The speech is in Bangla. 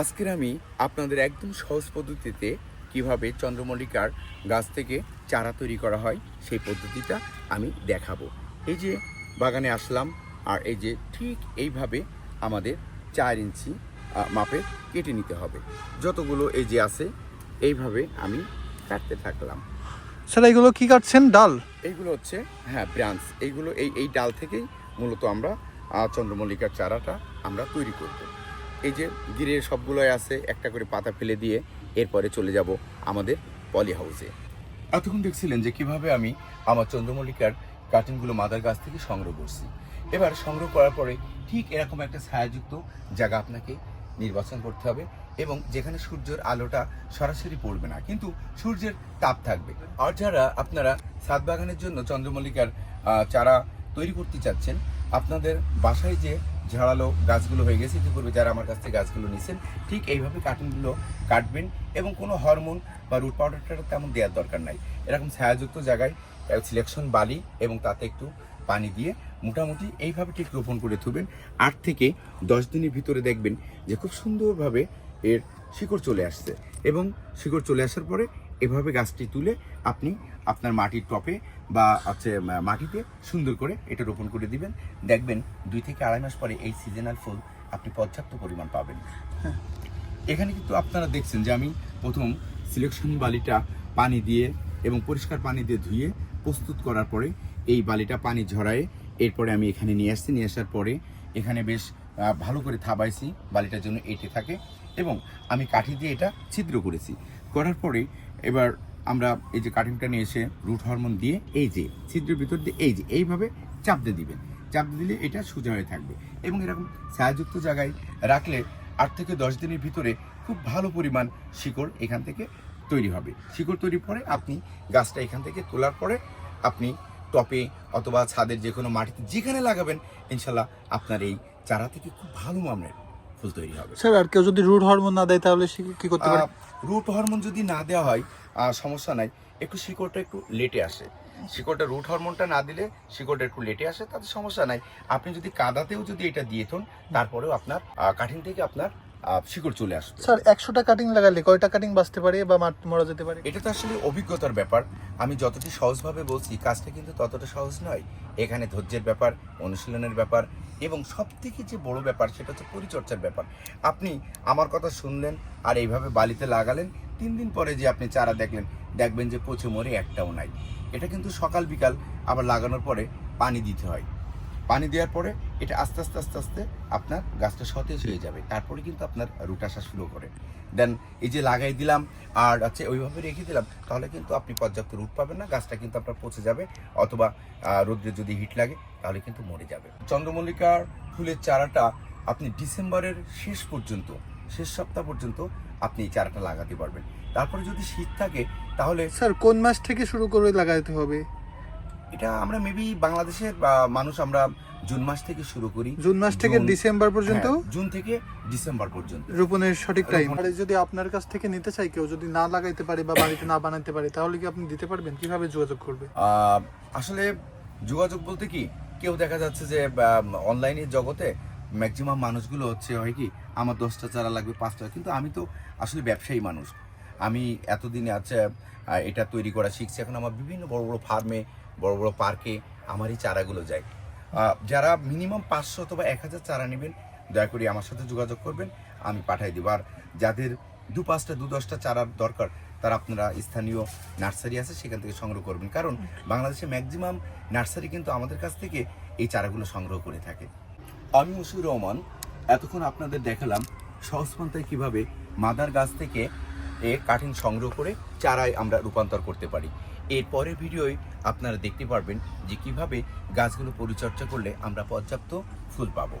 আজকের আমি আপনাদের একদম সহজ পদ্ধতিতে কীভাবে চন্দ্রমল্লিকার গাছ থেকে চারা তৈরি করা হয় সেই পদ্ধতিটা আমি দেখাবো। এই যে বাগানে আসলাম আর এই যে ঠিক এইভাবে আমাদের চার ইঞ্চি মাপে কেটে নিতে হবে। যতগুলো এই যে আছে এইভাবে আমি কাটতে থাকলাম। স্যার এইগুলো কি কাটছেন? ডাল? এইগুলো হচ্ছে হ্যাঁ ব্রাঞ্চ। এইগুলো এই এই ডাল থেকেই মূলত আমরা চন্দ্রমল্লিকার চারাটা আমরা তৈরি করব। এই যে গিরের সবগুলোই আছে, একটা করে পাতা ফেলে দিয়ে এরপরে চলে যাব আমাদের পলি হাউসে। এতক্ষণ দেখছিলেন যে কীভাবে আমি আমার চন্দ্রমল্লিকার কাটিংগুলো মাদার গাছ থেকে সংগ্রহ করছি। এবার সংগ্রহ করার পরে ঠিক এরকম একটা ছায়াযুক্ত জায়গা আপনাকে নির্বাচন করতে হবে এবং যেখানে সূর্যের আলোটা সরাসরি পড়বে না, কিন্তু সূর্যের তাপ থাকবে। আর যারা আপনারা ছাদ বাগানের জন্য চন্দ্রমল্লিকার চারা তৈরি করতে চাচ্ছেন, আপনাদের বাসায় যে ঝাড়ালো গাছগুলো হয়ে গেছে, ইতিপূর্বে যারা আমার কাছ থেকে গাছগুলো নিছেন, ঠিক এইভাবে কাটিংগুলো কাটবেন এবং কোনো হরমোন বা রুট পাউডারটা তেমন দেওয়ার দরকার নাই। এরকম ছায়াযুক্ত জায়গায় সিলেকশন বালি এবং তাতে একটু পানি দিয়ে মোটামুটি এইভাবে ঠিক রোপণ করে থুবেন। আট থেকে দশ দিনের ভিতরে দেখবেন যে খুব সুন্দরভাবে এর শিকড় চলে আসছে এবং শিকড় চলে আসার পরে এভাবে গাছটি তুলে আপনি আপনার মাটির টপে বা হচ্ছে মাটিতে সুন্দর করে এটা রোপণ করে দিবেন। দেখবেন দুই থেকে আড়াই মাস পরে এই সিজনাল ফুল আপনি পর্যাপ্ত পরিমাণ পাবেন। হ্যাঁ। এখানে কিন্তু আপনারা দেখছেন যে আমি প্রথম সিলেকশন বালিটা পানি দিয়ে এবং পরিষ্কার পানি দিয়ে ধুয়ে প্রস্তুত করার পরে এই বালিটা পানি ঝরায়ে এরপরে আমি এখানে নিয়ে আসছি। নিয়ে আসার পরে এখানে বেশ ভালো করে থাবাইছি। বালিটার জন্য এঁটে থাকে এবং আমি কাঠি দিয়ে এটা ছিদ্র করেছি। করার পরে এবার আমরা এই যে কাটিংটা নিয়ে এসে রুট হরমোন দিয়ে এই যে ছিদ্রের ভিতর দিয়ে এই যে এইভাবে চাপ দিয়ে দিবেন। চাপ দিয়ে দিলে এটা সোজা হয়ে থাকবে। এবং এরকম ছায়াযুক্ত জায়গায় রাখলে আট থেকে দশ দিনের ভিতরে খুব ভালো পরিমাণ শিকড় এখান থেকে তৈরি হবে। শিকড় তৈরির পরে আপনি গাছটা এখান থেকে তোলার পরে আপনি টপে অথবা ছাদের যে কোনো মাটিতে যেখানে লাগাবেন ইনশাল্লাহ আপনার এই চারা থেকে খুব ভালো মানের ফুল তৈরি হবে। স্যার আর কেউ যদি রুট হরমোন না দেয় তাহলে সে কি করতে পারে? রুট হরমোন যদি না দেওয়া হয় সমস্যা নাই। একটু শিকড়টা একটু লেটে আসে। শিকড়টা রুট হরমোনটা না দিলে শিকড়টা একটু লেটে আসে, তাতে সমস্যা নাই। আপনি যদি কাদাতেও যদি এটা দিয়ে থন তারপরেও আপনার কাঠিন থেকে আপনার শিকড় চলে আসবে। স্যার একশোটা কাটিং লাগালে কয়টা কাটিং বাঁচতে পারে বা মাঠ মরা যেতে পারে? এটা তো আসলে অভিজ্ঞতার ব্যাপার। আমি যতটি সহজভাবে বলছি কাজটা কিন্তু ততটা সহজ নয়। এখানে ধৈর্যের ব্যাপার অনুশীলনের ব্যাপার এবং সব থেকে যে বড় ব্যাপার সেটা হচ্ছে পরিচর্যার ব্যাপার। আপনি আমার কথা শুনলেন আর এইভাবে বালিতে লাগালেন তিন দিন পরে যে আপনি চারা দেখলেন দেখবেন যে পচে মরে একটাও নাই। এটা কিন্তু সকাল বিকাল আবার লাগানোর পরে পানি দিতে হয়। পানি দেওয়ার পরে এটা আস্তে আস্তে আস্তে আস্তে আপনার গাছটা সতেজ হয়ে যাবে। তারপরে কিন্তু আপনার রুট আসা শুরু করে। দেন এই যে লাগাই দিলাম আর হচ্ছে ওইভাবে রেখে দিলাম, তাহলে কিন্তু আপনি পর্যাপ্ত রুট পাবেন না, গাছটা কিন্তু আপনার পচে যাবে অথবা রোদ্রে যদি হিট লাগে, তাহলে কিন্তু মরে যাবে। চন্দ্রমল্লিকার ফুলের চারাটা আপনি ডিসেম্বরের শেষ পর্যন্ত, শেষ সপ্তাহ পর্যন্ত আপনি এই চারাটা লাগাতে পারবেন। তারপরে যদি শীত থাকে, তাহলে স্যার কোন মাস থেকে শুরু করে লাগাতে হবে? এটা আমরা মেবি বাংলাদেশের মানুষ আমরা জুন মাস থেকে শুরু করি। জুন মাস থেকে ডিসেম্বর পর্যন্ত? হ্যাঁ, জুন থেকে ডিসেম্বর পর্যন্ত। রোপণের সঠিক টাইম যদি আপনার কাছ থেকে নিতে চাই কেউ যদি না লাগাইতে পারে বা বাড়িতে না বানাইতে পারে তাহলে কি আপনি দিতে পারবেন? কীভাবে যোগাযোগ করবে? আসলে যোগাযোগ বলতে কি কেউ দেখা যাচ্ছে যে অনলাইনের জগতে ম্যাক্সিমাম মানুষগুলো হচ্ছে হয় কি আমার দশটা চারা লাগবে পাঁচটা। কিন্তু আমি তো আসলে ব্যবসায়ী মানুষ। আমি এতদিনে আছে এটা তৈরি করা শিখছি। এখন আমার বিভিন্ন বড় বড় ফার্মে বড় বড় পার্কে আমার এই চারাগুলো যায়। যারা মিনিমাম পাঁচশো অথবা এক হাজার চারা নেবেন, দয়া করে আমার সাথে যোগাযোগ করবেন, আমি পাঠাই দেবো। আর যাদের দু পাঁচটা, দু দশটা চারার দরকার, তারা আপনারা স্থানীয় নার্সারি আছে, সেখান থেকে সংগ্রহ করবেন। কারণ বাংলাদেশে ম্যাক্সিমাম নার্সারি কিন্তু আমাদের কাছ থেকে এই চারাগুলো সংগ্রহ করে থাকে। আমি মুসুর রহমান, এতক্ষণ আপনাদের দেখালাম সহজপন্থায় কীভাবে মাদার গাছ থেকে এ কাঠিং সংগ্রহ করে চারায় আমরা রূপান্তর করতে পারি। এর পরের ভিডিওয় আপনারা দেখতে পারবেন যে কীভাবে গাছগুলো পরিচর্যা করলে আমরা পর্যাপ্ত ফুল পাবো।